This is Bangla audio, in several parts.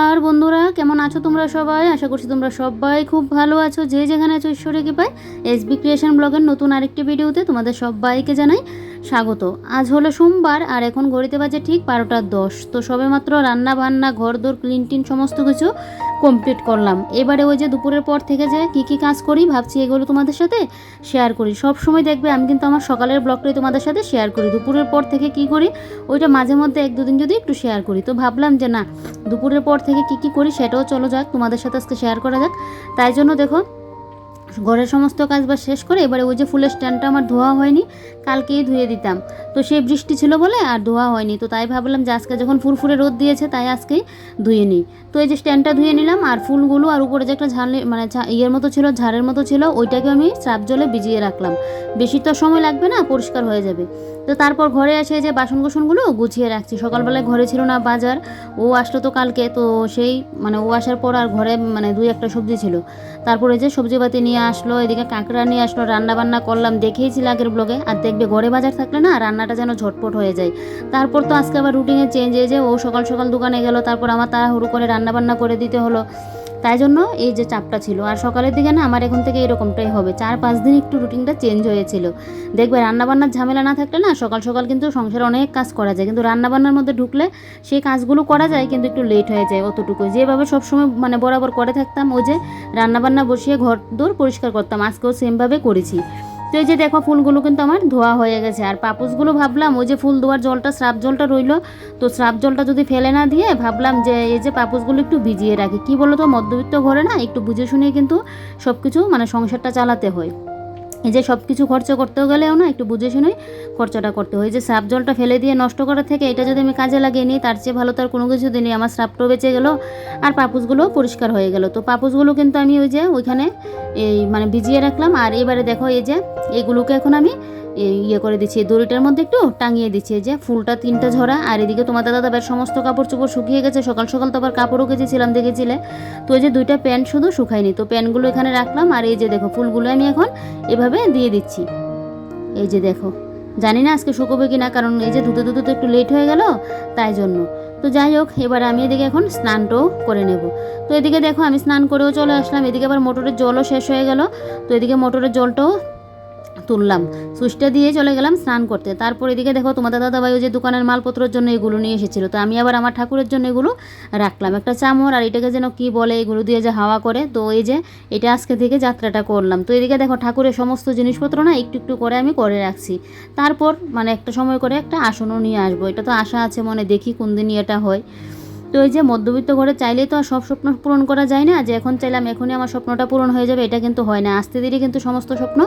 নমস্কার বন্ধুরা, কেমন আছো তোমরা সবাই? আশা করছি তোমরা সবাই খুব ভালো আছো। যে যেখানে আছো ঈশ্বরে পাই এসবি ক্রিয়েশন ব্লগের নতুন আরেকটি ভিডিওতে তোমাদের সবাইকে জানাই স্বাগত। আজ হলো সোমবার আর এখন ঘড়িতে বাজে ঠিক বারোটার দশ। তো সবে মাত্র রান্না বান্না ঘর দোর ক্লিন টিন সমস্ত কিছু কমপ্লিট করলাম। এবারে ওই যে দুপুরের পর থেকে যে কী কী কাজ করি ভাবছি এগুলো তোমাদের সাথে শেয়ার করি। সব সময় দেখবে আমি কিন্তু আমার সকালের ব্লগটাই তোমাদের সাথে শেয়ার করি। দুপুরের পর থেকে কি করি ওইটা মাঝে মধ্যে এক দুদিন যদি একটু শেয়ার করি। তো ভাবলাম যে না, দুপুরের পর থেকে কি কি করি সেটাও চলো যাক, তোমাদের সাথে আজকে শেয়ার করা যাক। তাই জন্য দেখো ঘরের সমস্ত কাজ বাজ শেষ করে এবারে ওই যে ফুলের স্ট্যান্ডটা আমার ধোয়া হয়নি, কালকেই ধুয়ে দিতাম। তো সেই বৃষ্টি ছিল বলে আর ধোয়া হয়নি। তো তাই ভাবলাম যে আজকে যখন ফুরফুরে রোদ দিয়েছে তাই আজকেই ধুয়ে নিই। তো এই যে স্ট্যান্ডটা ধুয়ে নিলাম আর ফুলগুলো আর উপরে যে একটা ঝাল মানে ইয়ের মতো ছিল, ঝাড়ের মতো ছিল, ওইটাকে আমি চাপ জলে ভিজিয়ে রাখলাম। বেশি তো সময় লাগবে না, পরিষ্কার হয়ে যাবে। তো তারপর ঘরে এসে যে বাসন কোসনগুলো গুছিয়ে রাখছি। সকালবেলায় ঘরে ছিল না বাজার, ও আসলো তো কালকে, তো সেই মানে ও আসার পর আর ঘরে মানে দুই একটা সবজি ছিল। তারপরে যে সবজি সবজিপাতি নিয়ে আসলো, এদিকে কাঁকড়া নিয়ে আসলো রান্না বান্না করলাম দেখেইছিল আগের ব্লগে আর দেখবে ঘরে বাজার থাকলে না, রান্নাটা যেন ঝটপট হয়ে যায়। তারপর তো আজকে আবার রুটিনে চেঞ্জ হয়ে যে ও সকাল সকাল দোকানে গেল, তারপর আমার তাড়াহুড়ো করে রান্না বান্না করে দিতে হলো। তাই জন্য এই যে চাপটা ছিল। আর সকালের দিকে না আমার এখন থেকে এরকমটাই হবে। চার পাঁচ দিন একটু রুটিনটা চেঞ্জ হয়েছিল। দেখবে রান্নাবান্নার ঝামেলা না থাকলে না সকাল সকাল কিন্তু সংসারে অনেক কাজ করা যায়। কিন্তু রান্নাবান্নার মধ্যে ঢুকলে সেই কাজগুলো করা যায় কিন্তু একটু লেট হয়ে যায় অতটুকু যেভাবে সবসময় মানে বরাবর করে থাকতাম ও যে রান্নাবান্না বসিয়ে ঘর দৌড় পরিষ্কার করতাম। আজকেও সেমভাবে করেছি। তো এই যে দেখো ফুলগুলো কিন্তু আমার ধোয়া হয়ে গেছে। আর পাপুসগুলো ভাবলাম, ওই যে ফুল ধোয়ার জলটা শ্রাপ জলটা রইল, তো শ্রাপ জলটা যদি ফেলে না দিয়ে ভাবলাম যে এই যে পাপুসগুলো একটু ভিজিয়ে রাখি। কী বলো তো মধ্যবিত্ত ঘরে না, একটু বুঝে শুনে কিন্তু সব কিছু মানে সংসারটা চালাতে হয়। এই যে সব কিছু খরচা করতেও গেলেও না, একটু বুঝে শুনে খরচাটা করতে হয়। যে সাপ জলটা ফেলে দিয়ে নষ্ট করার থেকে এটা যদি আমি কাজে লাগিয়ে নিই, তার চেয়ে ভালো তার কোনো কিছু দিনই আমার সাপটাও বেঁচে গেলো আর পাপুসগুলোও পরিষ্কার হয়ে গেল। তো পাপুসগুলো কিন্তু আমি ওই যে ওইখানে এই মানে ভিজিয়ে রাখলাম। আর এবারে দেখো এই যে এইগুলোকে এখন আমি ইয়ে করে দিচ্ছি। দড়িটার মধ্যে একটু টাঙিয়ে দিচ্ছি। যে ফুলটা, তিনটা ঝরা, আর এদিকে তোমার দাদা দাবার সমস্ত কাপড় চোপড় শুকিয়ে গেছে। সকাল সকাল তো আবার কাপড়ও কেচেছিলাম, দেখেছিলে। তো এই যে দুইটা প্যান্ট শুধু শুকায়নি। তো প্যান্টগুলো এখানে রাখলাম, আর এই যে দেখো, ফুলগুলো আমি এখন এভাবে দিয়ে দিচ্ছি। এই যে দেখো, জানি না আজকে শুকোবে কি না কারণ এই যে ধুতে ধুতে তো একটু লেট হয়ে গেল, তাই জন্য। তো যাই হোক, এবার আমি এদিকে এখন স্নানটাও করে নেব। তো এদিকে দেখো, আমি স্নান করেও চলে আসলাম। এদিকে আবার মোটরের জলও শেষ হয়ে গেল। তো এদিকে মোটরের জলটাও তুললাম। সুইচটা দিয়ে চলে গেলাম স্নান করতে। তারপর এদিকে দেখো তোমাদের দাদাভাইও যে দোকানের মালপত্রের জন্য এগুলো নিয়ে এসেছিল। তো আমি আবার আমার ঠাকুরের জন্য এগুলো রাখলাম। একটা চামর আর এটাকে যেন কি বলে এগুলো দিয়ে যে হাওয়া করে। তো এই যে এটা আজকে থেকে যাত্রাটা করলাম। তো এদিকে দেখো ঠাকুরের সমস্ত জিনিসপত্র না একটু একটু করে আমি করে রাখছি। তারপর মানে একটা সময় করে একটা আসনও নিয়ে আসব। এটা তো আশা আছে মনে, দেখি কোন দিনই এটা হয়। তো এই যে মধ্যবিত্ত ঘরে চাইলেই তো আর সব স্বপ্ন পূরণ করা যায় না, যে এখন চাইলাম এখনই আমার স্বপ্নটা পূরণ হয়ে যাবে, এটা কিন্তু হয় না। আস্তে ধীরে কিন্তু সমস্ত স্বপ্ন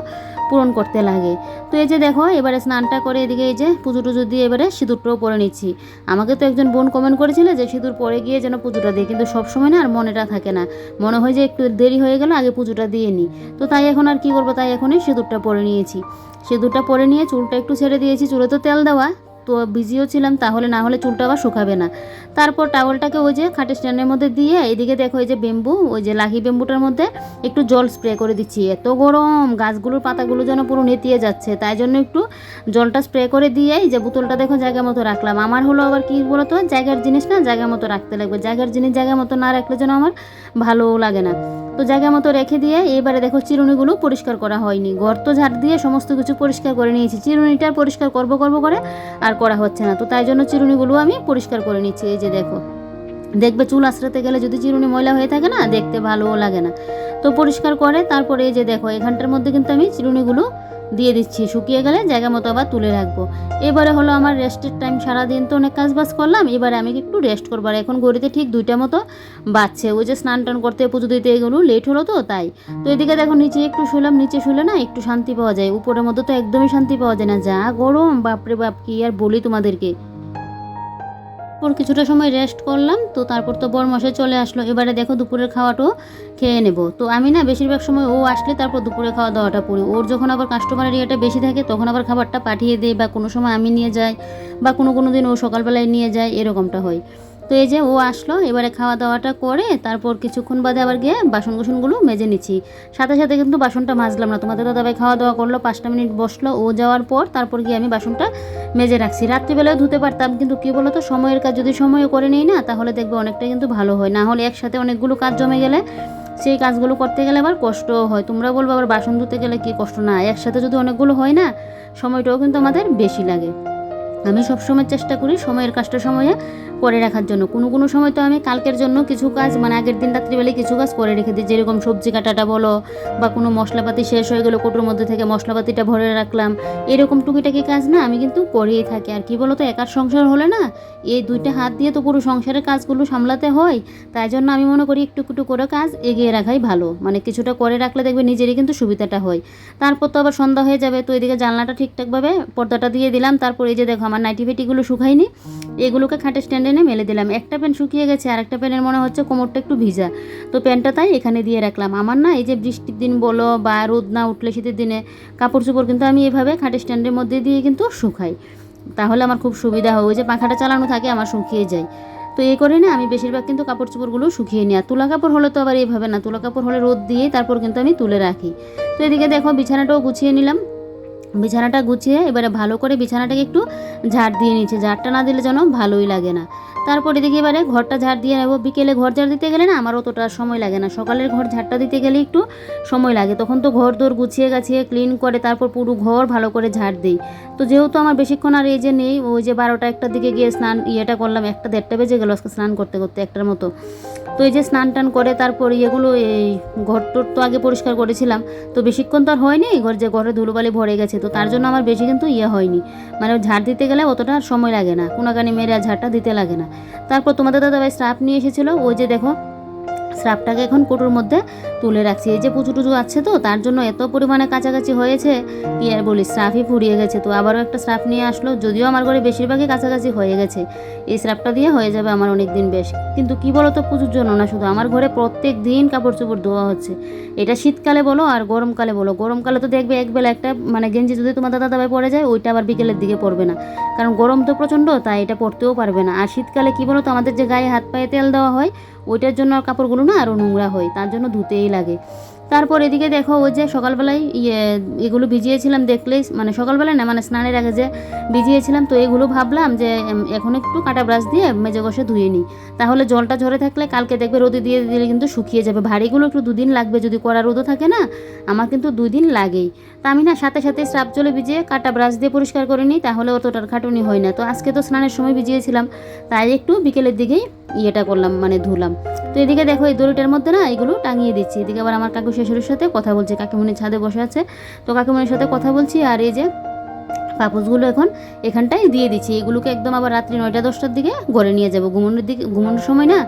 পূরণ করতে লাগে। তো এই যে দেখো, এবারে স্নানটা করে এদিকে এই যে পুজো টুজো দিয়ে এবারে সিঁদুরটাও পরে নিচ্ছি। আমাকে তো একজন বোন কমেন্ট করেছিল যে সিঁদুর পরে গিয়ে যেন পুজোটা দিই, কিন্তু সবসময় না আর মনেটা থাকে না। মনে হয় যে একটু দেরি হয়ে গেল, আগে পুজোটা দিয়ে নিই। তো তাই এখন আর কি করব, তাই এখনই সিঁদুরটা পরে নিয়েছি। সিঁদুরটা পরে নিয়ে চুলটা একটু ছেড়ে দিয়েছি, চুলে তো তেল দেওয়া। তো বিজিও ছিলাম, তাহলে না হলে চুলটা আবার শুকাবে না। তারপর টাওয়ালটাকে ওই যে খাটের স্ট্যান্ডের মধ্যে দিয়ে এদিকে দেখো এই যে বেম্বু ওই যে লাহি বেম্বুটার মধ্যে একটু জল স্প্রে করে দিচ্ছি। এত গরম, গাছগুলোর পাতাগুলো যেন পুরো নেতিয়ে যাচ্ছে। তাই জন্য একটু জলটা স্প্রে করে দিয়ে এই যে বোতলটা দেখো জায়গা মতো রাখলাম। আমার হলো আবার কি বলতো, জায়গার জিনিস না জায়গা মতো রাখতে লাগবে। জায়গার জিনিস জায়গা মতো না রাখলে যেন আমার ভালোও লাগে না। তো জায়গা মতো রেখে দিয়ে এবারে দেখো চিরুনিগুলো পরিষ্কার করা হয়নি। গর্ত ঝাড় দিয়ে সমস্ত কিছু পরিষ্কার করে নিয়েছি। চিরুনিটা পরিষ্কার করব করব করে আর করা হচ্ছে না। তো তাই জন্য চিরুনিগুলো আমি পরিষ্কার করে নিচ্ছি। এই যে দেখো, দেখবে চুল আশ্রাতে গেলে যদি চিরুনি ময়লা হয়ে থাকে না, দেখতে ভালোও লাগে না। তো পরিষ্কার করে তারপরে এই যে দেখো, এখানটার মধ্যে কিন্তু আমি চিরুনিগুলো দিয়ে দিচ্ছি। শুকিয়ে গেলে জায়গা মতো আবার তুলে রাখব। এবারে হলো আমার রেস্টের টাইম সারাদিন তো অনেক কাজবাজ করলাম। এবারে আমি একটু রেস্ট করব। আর এখন গড়িতে ঠিক দুইটা মতো বাজছে। ওই যে স্নান টান করতে পুজো দিতে এগুলো লেট হলো তো, তাই। তো এদিকে দেখো নিচে একটু শুলাম নিচে শুলে না একটু শান্তি পাওয়া যায়। উপরের মধ্যে তো একদমই শান্তি পাওয়া যায় না। যা গরম, বাপরে বাপ, কি আর বলি তোমাদেরকে। তারপর কিছুটা সময় রেস্ট করলাম, তো তারপর তো বর মশাই চলে আসলো। এবারে দেখো দুপুরের খাওয়াটাও খেয়ে নেব। তো আমি না বেশিরভাগ সময় ও আসলে তারপর দুপুরে খাওয়া দাওয়াটা পড়ি ওর যখন আবার কাস্টমারের ইয়েটা বেশি থাকে, তখন আবার খাবারটা পাঠিয়ে দেয় বা কোনো সময় আমি নিয়ে যাই বা কোনো কোনো দিন ও সকালবেলায় নিয়ে যায়, এরকমটা হয়। তো এই যে ও আসলো, এবারে খাওয়া দাওয়াটা করে তারপর কিছুক্ষণ বাদে আবার গিয়ে বাসন কুসনগুলো মেজে নিচ্ছি। সাথে সাথে কিন্তু বাসনটা মাজলাম না। তোমাদের দাদাভাই খাওয়া দাওয়া করল, পাঁচটা মিনিট বসল, ও যাওয়ার পর তারপর গিয়ে আমি বাসনটা মেজে রাখছি। রাত্রিবেলাও ধুতে পারতাম, কিন্তু কী বলো তো সময়ের কাজ যদি সময় করে নিই না, তাহলে দেখবে অনেকটা কিন্তু ভালো হয়। না হলে একসাথে অনেকগুলো কাজ জমে গেলে সেই কাজগুলো করতে গেলে আবার কষ্টও হয়। তোমরা বলব আবার বাসন ধুতে গেলে কি কষ্ট? না, একসাথে যদি অনেকগুলো হয় না, সময়টাও কিন্তু আমাদের বেশি লাগে। আমি সবসময় চেষ্টা করি, সময়ের কাজটা সময়ে করে রাখার জন্য। কোনো কোনো সময় তো আমি কালকের জন্য কিছু কাজ মানে আগের দিন রাত্রিবেলায় কিছু কাজ করে রেখে দিই। যেরকম সবজি কাটাটা বলো, বা কোনো মশলাপাতি শেষ হয়ে গেলো, কোটোর মধ্যে থেকে মশলাপাতিটা ভরে রাখলাম। এরকম টুকিটাকি কাজ না আমি কিন্তু করেই থাকি। আর কি বলো তো একার সংসার হলে না, এই দুইটা হাত দিয়ে তো পুরো সংসারের কাজগুলো সামলাতে হয়। তাই জন্য আমি মনে করি একটু একটু করে কাজ এগিয়ে রাখাই ভালো। মানে কিছুটা করে রাখলে দেখবে নিজেরই কিন্তু সুবিধাটা হয়। তারপর তো আবার সন্ধ্যা হয়ে যাবে, তো এদিকে জানলাটা ঠিকঠাকভাবে পর্দাটা দিয়ে দিলাম। তারপর এই যে দেখো, আমার নাইটি ফেটিগুলো শুকায়নি। এগুলোকে খাটে স্ট্যান্ডে এনে মেলে দিলাম। একটা প্যান্ট শুকিয়ে গেছে আর একটা প্যানের মনে হচ্ছে কোমরটা একটু ভিজা। তো প্যান্টটা তাই এখানে দিয়ে রাখলাম। আমার না এই যে বৃষ্টির দিন বলো বা রোদ না উঠলে শীতের দিনে কাপড় চোপড় কিন্তু আমি এভাবে খাটে স্ট্যান্ডের মধ্যে দিয়ে কিন্তু শুকাই। তাহলে আমার খুব সুবিধা হয়। ওই যে পাখাটা চালানো থাকে, আমার শুকিয়ে যায়। তো এই করে না আমি বেশিরভাগ কিন্তু কাপড় চোপড়গুলো শুকিয়ে নিই। আর তুলা কাপড় হলে তো আবার এইভাবে না। তুলা কাপড় হলে রোদ দিয়ে তারপর কিন্তু আমি তুলে রাখি। তো এদিকে দেখো, বিছানাটাও গুছিয়ে নিলাম। বিছানাটা গুছিয়ে এবারে ভালো করে বিছানাটাকে একটু ঝাড় দিয়ে নিচ্ছে ঝাড়টা না দিলে যেন ভালোই লাগে না। তারপরে দেখি এবারে ঘরটা ঝাড় দিয়ে নেব। বিকেলে ঘর ঝাড় দিতে গেলে না আমার অতটা সময় লাগে না। সকালের ঘর ঝাড়টা দিতে গেলে একটু সময় লাগে। তখন তো ঘর দোর গুছিয়ে গাছিয়ে ক্লিন করে তারপর পুরো ঘর ভালো করে ঝাড় দিই। তো যেহেতু আমার বেশিক্ষণ আর এই যে নেই, ওই যে বারোটা একটার দিকে গিয়ে স্নান ইয়েটা করলাম। একটা দেড়টা বেজে গেলো আজকে স্নান করতে করতে একটার মতো। তো এই যে স্নান টান করে তারপর ইয়েগুলো, এই ঘর টোর তো আগে পরিষ্কার করেছিলাম, তো বেশিক্ষণ তো আর হয়নি, ঘর যে ঘরে ধুলোবালি ভরে গেছে, তো তার জন্য আমার বেশি কিন্তু ইয়ে হয়নি। মানে ঝাড় দিতে গেলে অতটা সময় লাগে না কোনাকানি মেরে ঝাড়টা দিতে লাগে না। তারপর তোমাদের দাদা ভাই স্টাফ নিয়ে এসেছিল, ওই যে দেখো স্রাপটাকে এখন কোটোর মধ্যে তুলে রাখছি। এই যে পুজো টুজু আছে তো, তার জন্য এত পরিমাণে কাছাকাছি হয়েছে। কি আর বলি স্রাফই ফুরিয়ে গেছে তো, আবারও একটা স্রাফ নিয়ে আসলো, যদিও আমার ঘরে বেশিরভাগই কাছাকাছি হয়ে গেছে। এই স্রাপটা দিয়ে হয়ে যাবে আমার অনেক দিন বেশ। কিন্তু কি বলো তো পুজোর জন্য না, শুধু আমার ঘরে প্রত্যেক দিন কাপড় চোপড় ধোয়া হচ্ছে। এটা শীতকালে বলো আর গরমকালে বলো। গরমকালে তো দেখবে একবেলা একটা মানে গেঞ্জি যদি তোমার দাদা দাবাই পরে যায়, ওইটা আবার বিকেলের দিকে পড়বে না। কারণ গরম তো প্রচণ্ড, তাই এটা পরতেও পারবে না। আর শীতকালে কি বলো তো আমাদের যে গায়ে হাত পায়ে তেল দেওয়া হয় ওইটার জন্য আর কাপড়গুলো না আরও নোংরা হয়, তার জন্য ধুতেই লাগে। তারপর এদিকে দেখো ওই যে সকালবেলায় ইয়ে এগুলো ভিজিয়েছিলাম দেখলেই মানে সকালবেলায় না মানে স্নানের আগে যে ভিজিয়েছিলাম, তো এগুলো ভাবলাম যে এখন একটু কাটা ব্রাশ দিয়ে মেজে ঘষে ধুয়ে নিই। তাহলে জলটা ঝরে থাকলে কালকে দেখবে রোদে দিয়ে দিলে কিন্তু শুকিয়ে যাবে। ভারীগুলো একটু দুদিন লাগবে, যদি কড়া রোদও থাকে না, আমার কিন্তু দুই দিন লাগেই। তা আমি না সাথে সাথে স্রাব জলে ভিজিয়ে কাটা ব্রাশ দিয়ে পরিষ্কার করে নিই, তাহলে অতটার খাটুনি হয় না। তো আজকে তো স্নানের সময় ভিজিয়েছিলাম, তাই একটু বিকেলের দিকেই ইয়েটা করলাম মানে ধুলাম। তো এদিকে দেখো এই দড়িটার মধ্যে না এগুলো টাঙিয়ে দিচ্ছি। এদিকে আবার আমার কাকু শ্বশুরের সাথে কথা বলছি কাকিমনির ছাদে বসে আছে। তো কাকিমণির সাথে কথা বলছি আর এই যে পাপোশগুলো এখন এখানটায় দিয়ে দিচ্ছি। এগুলোকে একদম আবার রাত্রি নয়টা দশটার দিকে ঘরে নিয়ে যাব। ঘুমানোর দিকে ঘুমানোর সময় না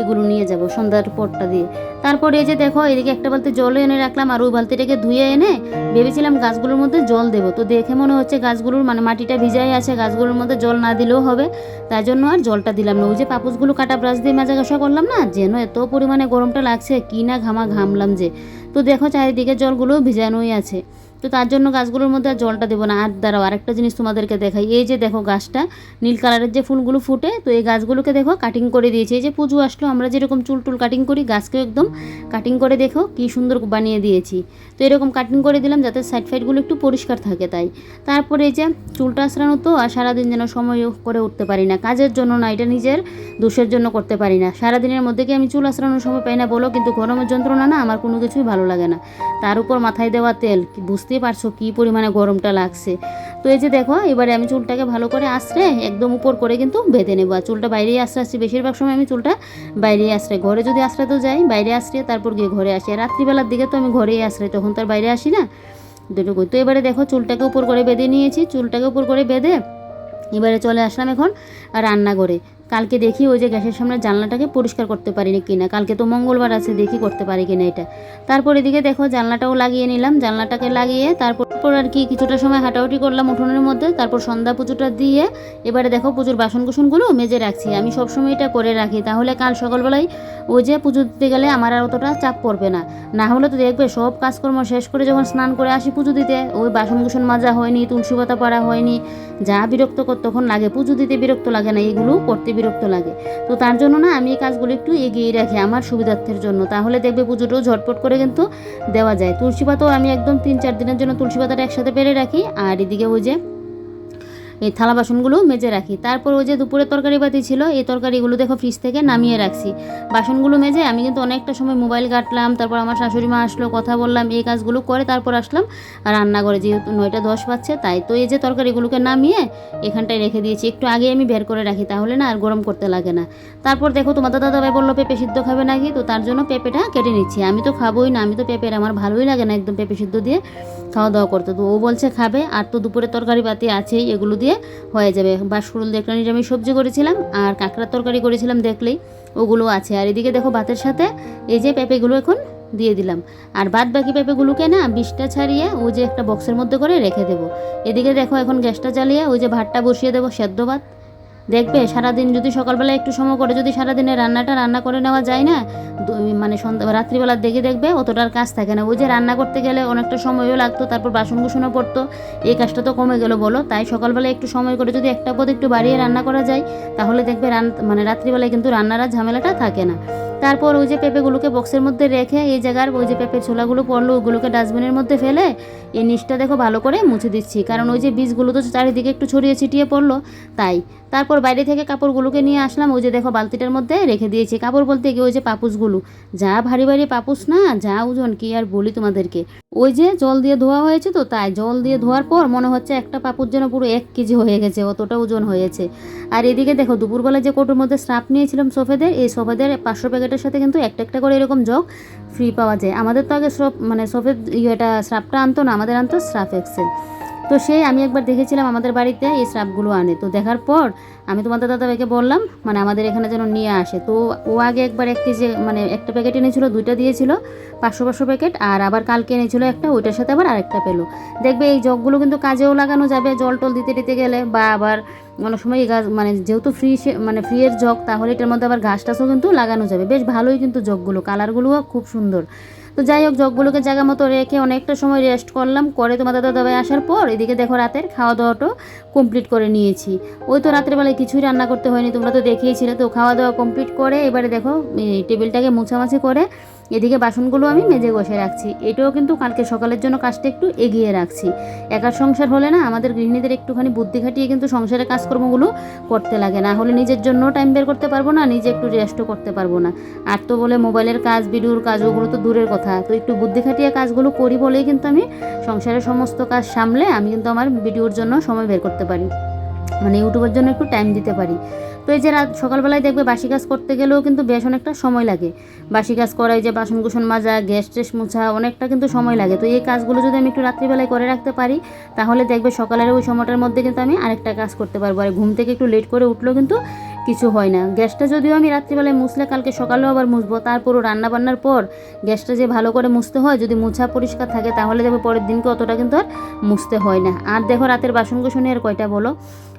এগুলো নিয়ে যাব সন্ধ্যার পরটা দিয়ে। তারপরে এই যে দেখো, এদিকে একটা বালতি জল এনে রাখলাম আর ওই বালতিটাকে ধুয়ে এনে ভেবেছিলাম গাছগুলোর মধ্যে জল দেবো। তো দেখে মনে হচ্ছে গাছগুলোর মানে মাটিটা ভিজাই আছে, গাছগুলোর মধ্যে জল না দিলেও হবে। তাই জন্য আর জলটা দিলাম না। ওই যে পাপোশগুলো কাটা ব্রাশ দিয়ে মাজা ঘষা করলাম না, যেন এত পরিমাণে গরমটা লাগছে, কি না ঘামা ঘামলাম যে। তো দেখো চারিদিকে জলগুলো ভিজানোই আছে। তো তার জন্য গাছগুলোর মধ্যে আর জলটা দেবো না। আর দাঁড়াও, আরেকটা জিনিস তোমাদেরকে দেখাই। এই যে দেখো গাছটা, নীল কালারের যে ফুলগুলো ফুটে, তো এই গাছগুলোকে দেখো কাটিং করে দিয়েছি। এই যে পুজো আসলো, আমরা যেরকম চুল টুল কাটিং করি, গাছকেও একদম কাটিং করে দেখো কি সুন্দর বানিয়ে দিয়েছি। তো এরকম কাটিং করে দিলাম যাতে সাইড ফাইডগুলো একটু পরিষ্কার থাকে তাই। তারপরে এই যে চুলটা আশ্রানো তো, আর সারাদিন যেন সময় করে উঠতে পারি না। কাজের জন্য না, এটা নিজের দোষের জন্য করতে পারি না। সারাদিনের মধ্যে কি আমি চুল আশ্রানোর সময় পাই না বলো? কিন্তু গরমের যন্ত্রণা না, আমার কোনো কিছুই ভালো লাগে না। তার উপর মাথায় দেওয়া তেল কি বুঝতেই পারছ কী পরিমাণে গরমটা লাগছে। তো এই যে দেখো, এবারে আমি চুলটাকে ভালো করে আশ্রে একদম উপর করে কিন্তু বেঁধে নেব। আর চুলটা বাইরেই আশ্রে আসছি, বেশিরভাগ সময় আমি চুলটা বাইরেই আশ্রয় ঘরে যদি আশ্রয় যাই, বাইরে আশ্রিয়ে তারপর গিয়ে ঘরে আসি। আর রাত্রিবেলার দিকে তো আমি ঘরেই আশ্রয় তখন তো আর বাইরে আসি না। দুটুকু তো এবারে দেখো, চুলটাকে উপর করে বেঁধে নিয়েছি। চুলটাকে উপর করে বেঁধে এবারে চলে আসলাম এখন রান্নাঘরে। কালকে দেখি ওই যে গ্যাসের সামনে জানলাটাকে পরিষ্কার করতে পারিনি কিনা। কালকে তো মঙ্গলবার আছে, দেখি করতে পারি কিনা এটা। তারপর এদিকে দেখো জানলাটাও লাগিয়ে নিলাম, জানলাটাকে লাগিয়ে তারপর আর কি কিছুটা সময় হাঁটাহুটি করলাম উঠোনের মধ্যে, তারপর সন্ধ্যা পুজোটা দিয়ে এবারে দেখো পুজোর বাসন কুসনগুলো মেজে রাখছি। আমি সবসময় এটা করে রাখি, তাহলে কাল সকালবেলায় ওই যে পুজো দিতে গেলে আমার আর অতটা চাপ পড়বে না। না হলে তো দেখবে সব কাজকর্ম শেষ করে যখন স্নান করে আসি পুজো দিতে, ওই বাসন কুসন মাজা হয়নি, তুলসী পাতা পাড়া হয়নি, যা বিরক্ত কর তখন লাগে। পুজো দিতে বিরক্ত লাগে না, এগুলো করতে বিরক্ত লাগে। তো তার জন্য না আমি এই কাজগুলো একটু এগিয়ে রাখি আমার সুবিধার্থের জন্য। তাহলে দেখবে পুজোটাও ঝটপট করে কিন্তু দেওয়া যায়। তুলসী পাতাও আমি একদম তিন চার দিনের জন্য তুলসী পাতাটা একসাথে পেরে রাখি। আর এদিকে ওই যে এই থালা বাসনগুলো মেজে রাখি। তারপর ওই যে দুপুরে তরকারি বাতি ছিল, এই তরকারিগুলো দেখো ফ্রিজ থেকে নামিয়ে রাখছি। বাসনগুলো মেজে আমি কিন্তু অনেকটা সময় মোবাইল কাটলাম তারপর আমার শাশুড়ি মা আসলো, কথা বললাম, এই কাজগুলো করে তারপর আসলাম রান্না করে যেহেতু নয়টা দশ পাচ্ছে তাই তো এই যে তরকারিগুলোকে নামিয়ে এখানটায় রেখে দিয়েছি। একটু আগে আমি বের করে রাখি, তাহলে না আর গরম করতে লাগে না। তারপর দেখো তোমাদের দাদা ভাই বলল, পেঁপে সিদ্ধ খাবে নাকি? তো তার জন্য পেঁপেটা কেটে নিচ্ছি। আমি তো খাবোই না, আমি তো পেঁপের আমার ভালোই লাগে না একদম পেঁপে সিদ্ধ দিয়ে। খাওয়া দাওয়া করতে। তো ও বলছে খাবে, আর তো দুপুরে তরকারি পাতি আছেই, এগুলো দিয়ে হয়ে যাবে। বাসফুল দিয়ে একটা নিরামিষ সবজি করেছিলাম, আর কাঁকড়ার তরকারি করেছিলাম দেখলেই, ওগুলো আছে। আর এদিকে দেখো ভাতের সাথে এই যে পেঁপেগুলো এখন দিয়ে দিলাম। আর বাদ বাকি পেঁপেগুলোকে না বিষটা ছাড়িয়ে ওই যে একটা বক্সের মধ্যে করে রেখে দেবো। এদিকে দেখো এখন গ্যাসটা জ্বালিয়ে ওই যে ভাতটা বসিয়ে দেবো সেদ্ধ ভাত। দেখবে সারাদিন যদি সকালবেলা একটু সময় করে যদি সারাদিনে রান্নাটা রান্না করে নেওয়া যায় না মানে সন্ধ্যা রাত্রিবেলার দেখে দেখবে অতটার কাজ থাকে না। ওই যে রান্না করতে গেলে অনেকটা সময়ও লাগতো তারপর বাসন কুসনও পড়তো এই কাজটা তো কমে গেল বলো। তাই সকালবেলা একটু সময় করে যদি একটা পদ একটু বাড়িয়ে রান্না করা যায় তাহলে দেখবে রান মানে রাত্রিবেলায় কিন্তু রান্নার ঝামেলাটা থাকে না। তারপর ওই যে পেঁপেগুলোকে বক্সের মধ্যে রেখে এই জায়গার ওই যে পেঁপে ছোলাগুলো পড়ল, ওগুলোকে ডাস্টবিনের মধ্যে ফেলে এই নিচটা দেখো ভালো করে মুছে দিচ্ছি। কারণ ওই যে বীজগুলো তো চারিদিকে একটু ছড়িয়ে ছিটিয়ে পড়ল, তাই। তারপর বাইরে থেকে কাপড়গুলোকে নিয়ে আসলাম, ওই যে দেখো বালতিটার মধ্যে রেখে দিয়েছি। কাপড় বলতে গিয়ে ওই যে পাপুসগুলো, যা ভারী ভারী পাপুস না, যা ওজন, কি আর বলি তোমাদেরকে। ওই যে জল দিয়ে ধোয়া হয়েছে তো, তাই জল দিয়ে ধোয়ার পর মনে হচ্ছে একটা পাপুর যেন পুরো এক কেজি হয়ে গেছে, অতটা ওজন হয়েছে। আর এদিকে দেখো দুপুরবেলা যে কোটোর মধ্যে স্রাপ নিয়েছিলাম সোফেদের, এই সফেদের পাঁচশো প্যাকেটের সাথে কিন্তু একটা একটা করে এরকম জগ ফ্রি পাওয়া যায়। আমাদের তো আগে সব মানে সফের ইয়েটা স্রাপটা আনতো না, আমাদের আনতো স্রাফ এক্সেল তো সেই আমি একবার দেখেছিলাম আমাদের বাড়িতে এই স্রাপগুলো আনে। তো দেখার পর আমি তোমাদের দাদাভাইকে বললাম মানে আমাদের এখানে যেন নিয়ে আসে। তো ও আগে একবার এক কেজি মানে একটা প্যাকেট এনেছিল, দুইটা দিয়েছিল, পাঁচশো পাঁচশো প্যাকেট আর আবার কালকে এনেছিল একটা, ওইটার সাথে আবার আরেকটা পেল। দেখবে এই জগগুলো কিন্তু কাজেও লাগানো যাবে, জল টল দিতে দিতে গেলে, বা আবার অনেক সময় এই গাছ মানে যেহেতু ফ্রি মানে ফ্রিয়ের জগ, তাহলে এটার মধ্যে আবার ঘাস টাছও কিন্তু লাগানো যাবে। বেশ ভালোই কিন্তু জগগুলো কালারগুলোও খুব সুন্দর। তো যাই হোক, জগগুলোকে জায়গা মতো রেখে অনেকটা সময় রেস্ট করলাম। করে তোমাদের দাদাভাই আসার পর এদিকে দেখো রাতের খাওয়া দাওয়াটাও কমপ্লিট করে নিয়েছি। ওই তো রাত্রেবেলায় কিছুই রান্না করতে হয়নি, তোমরা তো দেখিয়েছিলে তো খাওয়া দাওয়া কমপ্লিট করে এবারে দেখো টেবিলটাকে মুছামাছি করে এদিকে বাসনগুলো আমি মেজে বসে রাখছি। এটাও কিন্তু কালকে সকালের জন্য কাজটা একটু এগিয়ে রাখছি। একার সংসার হলে না আমাদের গৃহিণীদের একটুখানি বুদ্ধি খাটিয়ে কিন্তু সংসারের কাজকর্মগুলো করতে লাগে। না হলে নিজের জন্য টাইম বের করতে পারব না, নিজে একটু রেস্টও করতে পারব না। আর তো বলে মোবাইলের কাজ ভিডিওর কাজ, ওগুলো তো দূরের কথা। তো একটু বুদ্ধি খাটিয়ে কাজগুলো করি বলেই কিন্তু আমি সংসারের সমস্ত কাজ সামলে আমি কিন্তু আমার ভিডিওর জন্য সময় বের করতে পারি। মানে ইউটিউবের জন্য একটু টাইম দিতে পারি। তো এই যে রাত, সকালবেলায় দেখবে বাসি কাজ করতে গেলেও কিন্তু বেশ অনেকটা সময় লাগে। বাসি কাজ করা যে বাসন কুসন মাজা, গ্যাস ট্যাস মোছা, অনেকটা কিন্তু সময় লাগে। তো এই কাজগুলো যদি আমি একটু রাত্রিবেলায় করে রাখতে পারি, তাহলে দেখবে সকালের ওই সময়টার মধ্যে কিন্তু আমি আরেকটা কাজ করতে পারব। আর ঘুম থেকে একটু লেট করে উঠলেও কিন্তু কিছু হয় না। গ্যাসটা যদিও আমি রাত্রিবেলায় মুছলে কালকে সকালেও আবার মুছবো, তারপরও রান্না বান্নার পর গ্যাসটা যে ভালো করে মুছতে হয়, যদি মুছা পরিষ্কার থাকে, তাহলে দেখবে পরের দিনকে অতটা কিন্তু আর মুছতে হয় না। আর দেখো রাতের বাসন কুসনে আর কয়টা বলো?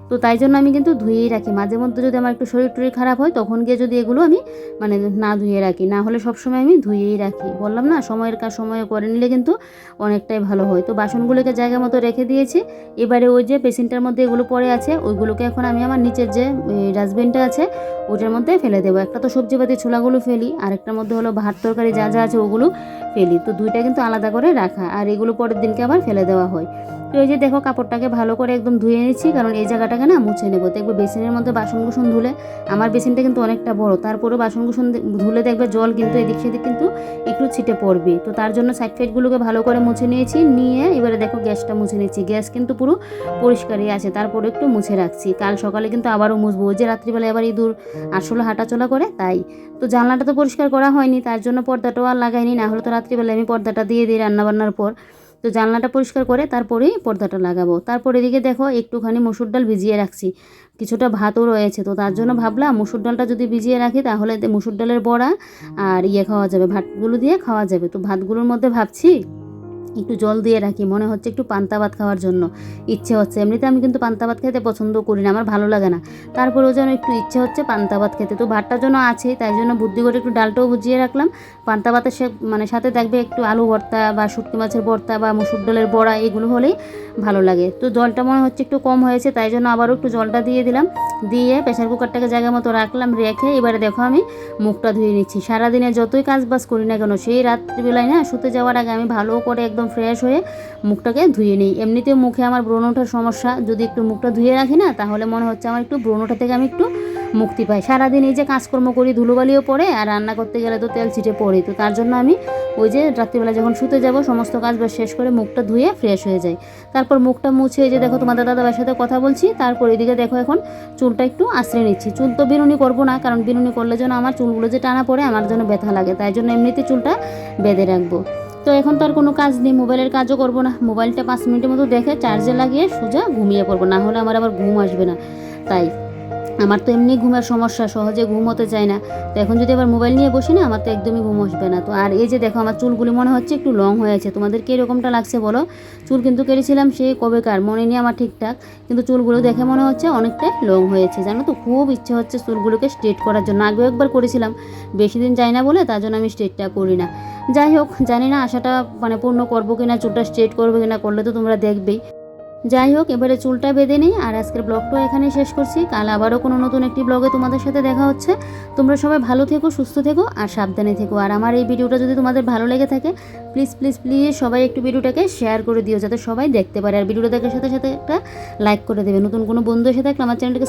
তো তাই জন্য আমি কিন্তু ধুয়েই রাখি। মাঝে মধ্যে যদি আমার একটু শরীর টরীর খারাপ হয়, তখন গিয়ে যদি এগুলো আমি মানে না ধুয়ে রাখি। না হলে সবসময় আমি ধুয়েই রাখি। বললাম না, সময়ের কাজ সময়ে করে নিলে কিন্তু অনেকটাই ভালো হয়। তো বাসনগুলোকে জায়গা মতো রেখে দিয়েছি। এবারে ওই যে বেসিনটার মধ্যে এগুলো পড়ে আছে, ওইগুলোকে এখন আমি আমার নিচের যে ডাস্টবিনটা আছে, ওটার মধ্যে ফেলে দেবো। একটা তো সবজি সবজিপাতি ছোলাগুলো ফেলি, আরেকটার মধ্যে হলো ভাত তরকারি যা যা আছে ওগুলো ফেলি। তো দুইটা কিন্তু আলাদা করে রাখা। আর এগুলো পরের দিনকে আবার ফেলে দেওয়া হয়। তো এই যে দেখো কাপড়টাকে ভালো করে একদম ধুয়ে নিচ্ছি, কারণ এই জায়গাটাকে না মুছে নেব। দেখবে বেসিনের মধ্যে বাসন কুসন ধুলে আমার বেসিনটা কিন্তু অনেকটা বড় তারপরে বাসন কুসন ধুলে দেখবে জল কিন্তু এদিক সেদিক কিন্তু একটু ছিটে পড়বে। তো তার জন্য সাইড ফাইডগুলোকে ভালো করে মুছে নিয়েছি, নিয়ে এবারে দেখো গ্যাসটা মুছে নিচ্ছি। গ্যাস কিন্তু পুরো পরিষ্কারই আছে, তারপরে একটু মুছে রাখছি। কাল সকালে কিন্তু আবারও মুছবো। যে রাত্রিবেলা এবার ইঁদুর আসলে হাঁটাচলা করে, তাই। তো জানলাটা তো পরিষ্কার করা হয়নি, তার জন্য পর্দাটাও আর লাগাইনি, না হলে তো রাত্রিবেলা আমি পর্দাটা দিয়ে দিই রান্নাবান্নার পর। তো জানলাটা পরিষ্কার করে তারপরেই পর্দাটা লাগাবো। তারপর এদিকে দেখো একটুখানি মসুর ডাল ভিজিয়ে রাখছি। কিছুটা ভাতও রয়েছে, তো তার জন্য ভাবলাম মসুর ডালটা যদি ভিজিয়ে রাখি তাহলে মসুর ডালের বড়া আর ইয়ে খাওয়া যাবে, ভাতগুলো দিয়ে খাওয়া যাবে। তো ভাতগুলোর মধ্যে ভাবছি একটু জল দিয়ে রাখি, মনে হচ্ছে একটু পান্তা ভাত খাওয়ার জন্য। ইচ্ছে হচ্ছে, এমনিতে আমি কিন্তু পান্তা ভাত খেতে পছন্দ করি না, আমার ভালো লাগে না। তারপরেও যেন একটু ইচ্ছে হচ্ছে পান্তা ভাত খেতে। তো ভাতটার জন্য আছে, তাই জন্য বুদ্ধি করে একটু ডালটাও বুঝিয়ে রাখলাম। পান্তা ভাতের মানে সাথে দেখবে একটু আলু ভর্তা বা শুটকি মাছের ভর্তা বা মুসুর ডালের বড়া, এগুলো হলেই ভালো লাগে। তো জলটা মনে হচ্ছে একটু কম হয়েছে, তাই জন্য আবারও একটু জলটা দিয়ে দিলাম। দিয়ে প্রেশার কুকারটাকে জায়গা মতো রাখলাম, রেখে এবারে দেখো আমি মুখটা ধুয়ে নিচ্ছি। সারাদিনে যতই কাজ বাজ করি না কেন, সেই রাত্রিবেলায় না শুতে যাওয়ার আগে আমি ভালো করে একদম ফ্রেশ হয়ে মুখটাকে ধুয়ে নিই। এমনিতেও মুখে আমার ব্রণ ওঠার সমস্যা। যদি একটু মুখটা ধুয়ে রাখি না, তাহলে মনে হচ্ছে আমার একটু ব্রণ ওঠা থেকে আমি একটু মুক্তি পাই। সারাদিন এই যে কাজকর্ম করি, ধুলোবালিও পড়ে আর রান্না করতে গেলে তো তেল ছিটে পড়ে। তো তার জন্য আমি ওই যে রাত্রিবেলা যখন শুতে যাব, সমস্ত কাজ শেষ করে মুখটা ধুয়ে ফ্রেশ হয়ে যায় তারপর মুখটা মুছে যে দেখো তোমাদের দাদাবার সাথে কথা বলছি, তারপর এদিকে দেখো এখন চুলটা একটু আশ্রয় নিচ্ছি। চুল তো বিনুনি করব না, কারণ বিনুনি করলে যেন আমার চুলগুলো যে টানা পড়ে, আমার জন্য ব্যথা লাগে। তাই জন্য এমনিতে চুলটা বেঁধে রাখব। তো এখন তো আর কোনো কাজ নেই, মোবাইলের কাজও করব না। মোবাইলটা পাঁচ মিনিটের মতো দেখে, চার্জে লাগিয়ে সোজা ঘুমিয়ে পড়ব। না হলে আমার আবার ঘুম আসবে না। তাই আমার তো এমনি ঘুমের সমস্যা, সহজে ঘুম হতে চায় না। তো এখন যদি আবার মোবাইল নিয়ে বসি না, আমার তো একদমই ঘুম আসবে না। তো আর এই যে দেখো, আমার চুলগুলি মনে হচ্ছে একটু লং হয়েছে। তোমাদের কি এরকমটা লাগছে বলো? চুল কিন্তু কেটেছিলাম সে কবেকার, মনে নেই আমার ঠিকঠাক। কিন্তু চুলগুলো দেখে মনে হচ্ছে অনেকটাই লং হয়েছে। জানো তো, খুব ইচ্ছে হচ্ছে চুলগুলোকে স্ট্রেট করার জন্য। আগেও একবার করেছিলাম, বেশি দিন যাই না বলে, তার জন্য আমি স্ট্রেটটা করি না। যাই হোক, জানি না আশাটা মানে পূর্ণ করব কিনা, চুলটা স্ট্রেট করব কিনা, করলে তো তোমরা দেখবেই। যাই হোক, এবারে চুলটা বেঁধে নিই আর আজকের ব্লগটাও এখানে শেষ করছি। কাল আবারও কোনো নতুন একটি ব্লগে তোমাদের সাথে দেখা হচ্ছে। তোমরা সবাই ভালো থেকো, সুস্থ থেকো আর সাবধানে থেকো। আর আমার এই ভিডিওটা যদি তোমাদের ভালো লেগে থাকে প্লিজ প্লিজ প্লিজ সবাই একটু ভিডিওটাকে শেয়ার করে দিও, যাতে সবাই দেখতে পারে। আর ভিডিওটা দেখার সাথে সাথে একটা লাইক করে দেবে। নতুন কোনো বন্ধু এসে থাকলে আমার চ্যানেলটাকে